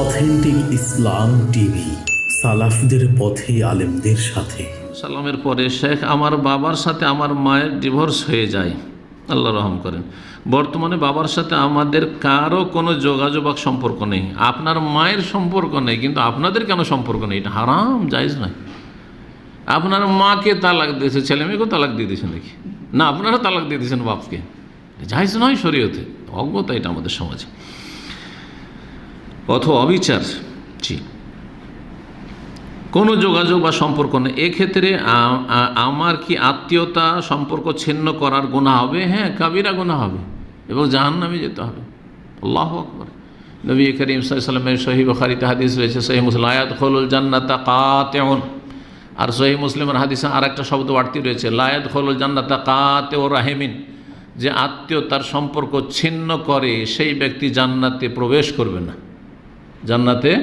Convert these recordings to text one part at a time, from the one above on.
Authentic ইসলাম TV, সালাফদের পথে আলেমদের সাথে। সালামের পরে শেখ আমার বাবার সাথে আমার মায়ের ডিভোর্স হয়ে যায়। আল্লাহ রহম করেন। বর্তমানে বাবার সাথে আমাদের কারও কোনো যোগাযোগ বা সম্পর্ক নেই। আপনার মায়ের সম্পর্ক নেই, কিন্তু আপনাদের কেন সম্পর্ক নেই? এটা হারাম, জায়জ নয়। আপনার মাকে তালাক দিয়েছে, ছেলে মেয়েকেও তালাক দিয়ে দিয়েছেন নাকি? না, আপনারা তালাক দিয়ে দিয়েছেন বাপকে। জায়জ নয় শরীয়তে। অজ্ঞতা এটা আমাদের সমাজে। অথবা অবিচার। জি। কোনো যোগাযোগ বা সম্পর্ক নেই। এক্ষেত্রে আমার কি আত্মীয়তা সম্পর্ক ছিন্ন করার গুণা হবে? হ্যাঁ কাবিরা গুণা হবে। এবং জাহান নামে যেতে হবে। আল্লাহ আকবর। নবী করিম সাল্লামের সহি বখারিতে হাদিস রয়েছে সহি মুসলিম আয়াত খোলুল জান্নাতা কাতেউন। আর সহি মুসলিমের হাদিসে আর একটা শব্দ বাড়তি রয়েছে লায়াত খোলুল জান্নাতা কাতে ও রাহেমিন। যে আত্মীয়তার সম্পর্ক ছিন্ন করে, সেই ব্যক্তি জান্নাতে প্রবেশ করবে না। জান্নাতে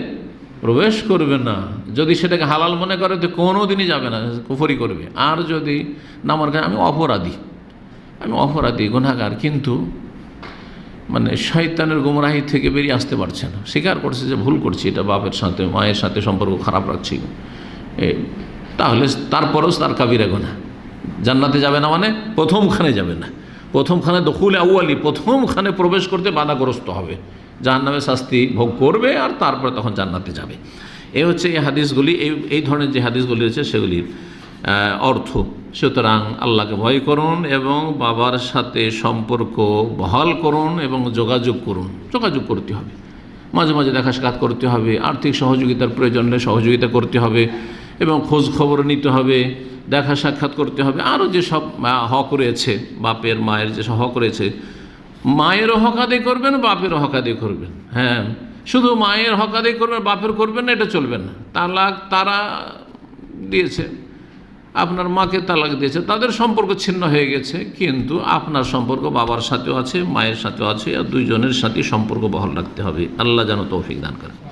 প্রবেশ করবে না। যদি সেটাকে হালাল মনে করে তো কোনো দিনই যাবে না কুফরি করবে। আর যদি না আমার কাছে আমি অপরাধী। আমি অপরাধী গুণাগার কিন্তু মানে শয়তানের গুমরাহি থেকে বেরিয়ে আসতে পারছে না। স্বীকার করছে যে ভুল করছি এটা বাপের সাথে মায়ের সাথে সম্পর্ক খারাপ রাখছি। এ, তাহলে তারপরেও তার কাবিরা গোনা জান্নাতে যাবে না মানে প্রথমখানে যাবে না। প্রথমখানে দখুল আউয়ালি প্রথমখানে প্রবেশ করতে বাধাগ্রস্ত হবে। জাহান্নামে শাস্তি ভোগ করবে আর তারপরে তখন জান্নাতে যাবে। এই হচ্ছে এই হাদিসগুলি, এই এই ধরনের যে হাদিসগুলি রয়েছে সেগুলির অর্থ। সুতরাং আল্লাহকে ভয় করুন এবং বাবার সাথে সম্পর্ক বহাল করুন এবং যোগাযোগ করুন। যোগাযোগ করতে হবে। মাঝে মাঝে দেখা সাক্ষাৎ করতে হবে, আর্থিক সহযোগিতার প্রয়োজন হলে সহযোগিতা করতে হবে এবং খোঁজ খবর নিতে হবে, দেখা সাক্ষাৎ করতে হবে। আরও যেসব হক রয়েছে, বাপের, মায়ের যেসব হক রয়েছে মায়েরও হকাদে করবেন, বাপের হকাদে করবেন। হ্যাঁ শুধু মায়ের হকাদে করবেন, বাপের করবেন না, এটা চলবে না। তালাক তারা দিয়েছে। আপনার মাকে তালাক দিয়েছে। তাদের সম্পর্ক ছিন্ন হয়ে গেছে, কিন্তু আপনার সম্পর্ক বাবার সাথেও আছে, মায়ের সাথেও আছে, আর দুইজনের সাথে সম্পর্ক বহাল রাখতে হবে। আল্লাহ যেন তৌফিক দান করে